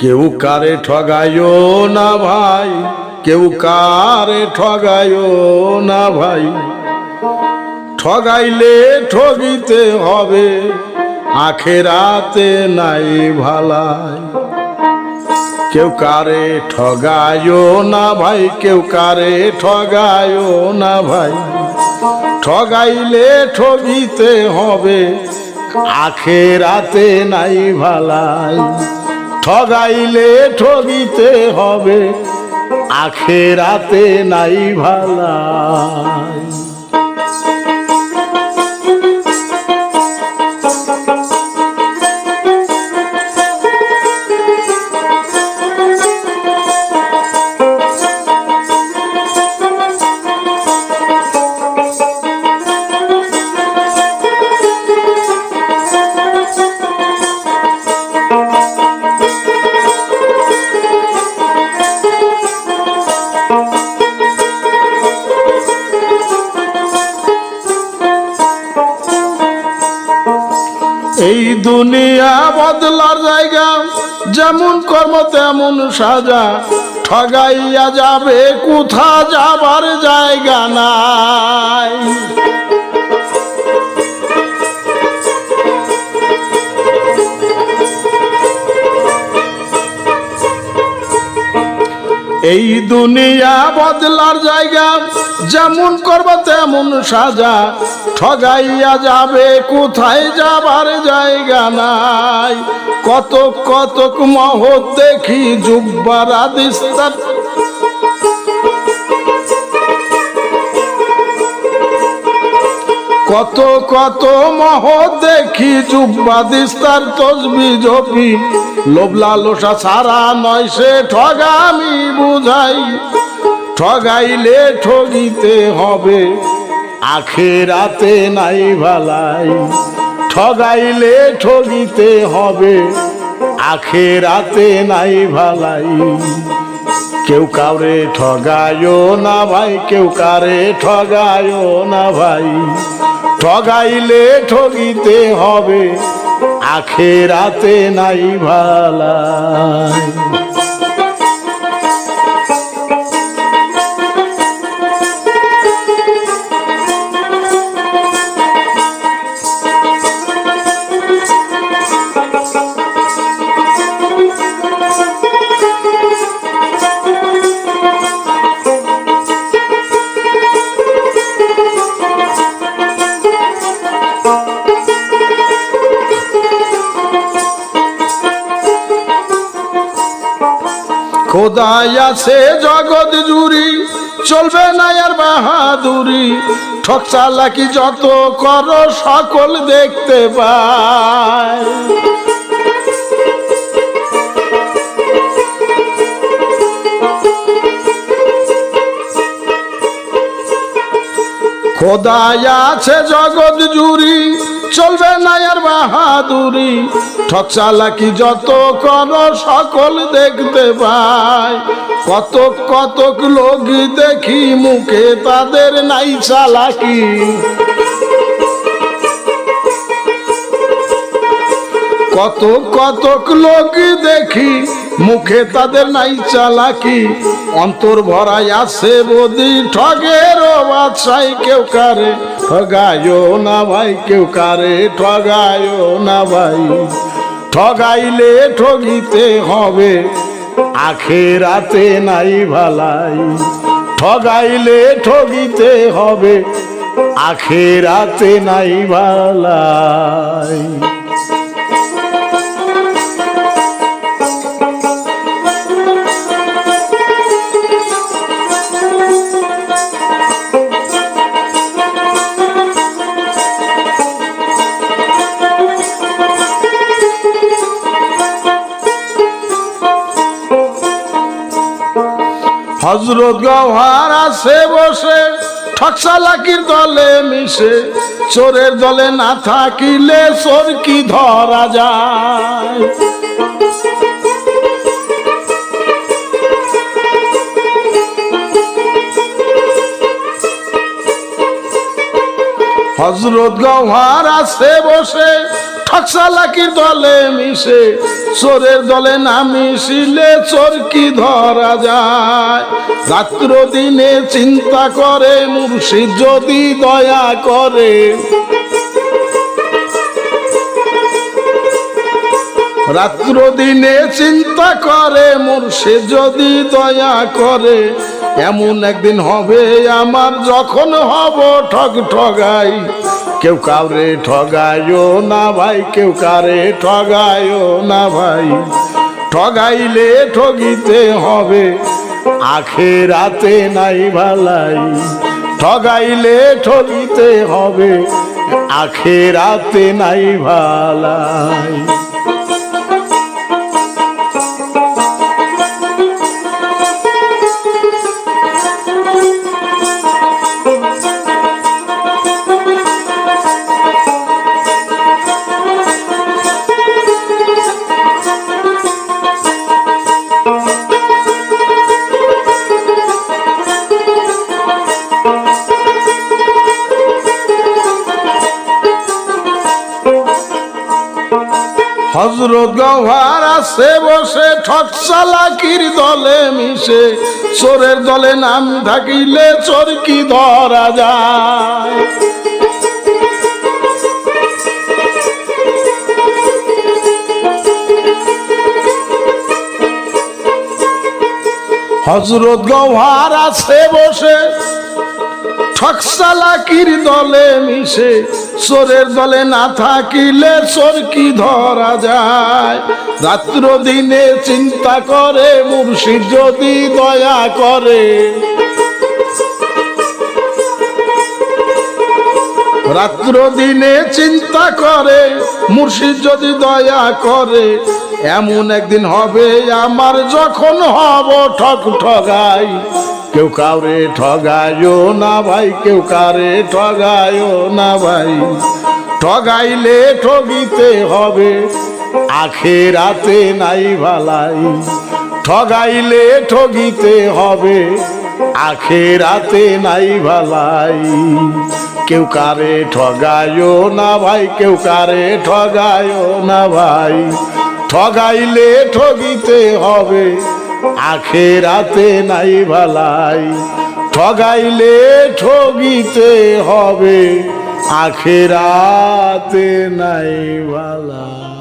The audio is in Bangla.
কেউ কারে ঠগায়ও না ভাই, কেউ কারে ঠগায়ও না ভাই। ঠগাইলে ঠগিতে হবে আখেরাতে নাই ভালাই। কেউ কারে ঠগায়ও না ভাই, কেউ কারে ঠগায়ও না ভাই। ঠগাইলে ঠগিতে হবে আখেরাতে নাই ভালাই। ঠগাইলে ঠগিতে হবে আখেরাতে নাই ভালাই এই দুনিয়া বদলার জায়গা, যেমন কর্ম তেমন সাজা। ঠগাইয়া যাবে, কোথা যাবার জায়গা নাই? এই দুনিয়া বদলার জায়গা, যেমন করব তেমন সাজা। ঠগাইয়া যাবে, কোথায় যাবার জায়গা নাই? কত কতক মহৎ দেখি জুব্বার আদিস্তার কত কত মহ দেখি জুব্বা দিস্তার তসবি জপি, লোভ লালসা সারা নয় সে ঠগামি বুঝাই। ঠগাইলে ঠগিতে হবে আখেরাতে নাই ভালাই। ঠগাইলে ঠগিতে হবে, আখেরাতে নাই ভালাই। কেউ কাউরে ঠগায়ও না ভাই, কেউ কারে ঠগায়ও না ভাই। ঠগাইলে ঠগিতে হবে, আখেরাতে নাই ভালাই। খোদাই আছে জগৎ জুড়ি, চলবে না আর বাহাদুরি। ঠক চালাকি যত কর, সকল দেখতে পায় খোদাই আছে জগৎ জুড়ি চলবে না আর বাহাদুরি। ঠক চালাকি যত কর, সকল দেখতে পায় কতক কতক লোক দেখি, মুখে তাদের নাই চালাকি। কত কতক লোক দেখি মুখে তাদের নাই চালাকি, অন্তর ভরাই আছে বদি, ঠগের বাদশাই কেউ কারে? ঠগায়ও না ভাই, কেউ কারে? ঠগায়ও না ভাই। ঠগাইলে ঠগিতে হবে আখেরাতে নাই ভালাই। ঠগাইলে ঠগিতে হবে আখেরাতে নাই ভালাই। হজরত গহার আছে বসে, ঠকসালাকির দলে মিশে, চোরের দলে না থাকিলে চোর কি ধরা যায়? হজরত গহার আছে বসে ঠকসালাকির দলে মিশে, চোরের দলে না মিশিলে চোর কি ধরা যায়? রাত্র দিনে চিন্তা করে মুর্শিদ যদি দয়া করে। রাত্র দিনে চিন্তা করে মুর্শিদ যদি দয়া করে, এমন একদিন হবে আমার যখন হব ঠগ ঠগাই কেউ কাউরে ঠগায়ও না ভাই, কেউ কারে ঠগায়ও না ভাই। ঠগাইলে ঠগিতে হবে, আখে রাতে নাই ভালাই। ঠগাইলে ঠগিতে হবে, আখে রাতে নাই ভালাই। গহ্বার আছে বসে ঠকসালাকির দলে মিশে। চোরের দলে নাম থাকিলে চোর কি ধরা যায়? হজরত গহ্বার আছে বসে ঠকসালাকির দলে মিশে? চোরের দলে না থাকিলে চোর কি ধরা যায়? রাত্র দিনে চিন্তা করে, মুর্শিদ যদি দয়া করে। রাত্র দিনে চিন্তা করে, মুর্শিদ যদি দয়া করে। এমন একদিন হবে, আমার যখন হব ঠক ঠগাই কেউ কাউরে ঠগায়ও না ভাই, কেউ কারে ঠগায়ও না ভাই। ঠগাইলে ঠগিতে হবে আখেরাতে নাই ভালাই। ঠগাইলে ঠগিতে হবে আখেরাতে নাই ভালাই। কেউ কারে ঠগায়ও না ভাই, কেউ কারে ঠগায়ও না ভাই। ঠগাইলে ঠগিতে হবে আখে রাতে নাই ভালাই। ঠগাইলে ঠগিতে হবে। আখেরাতে নাই ভালাই।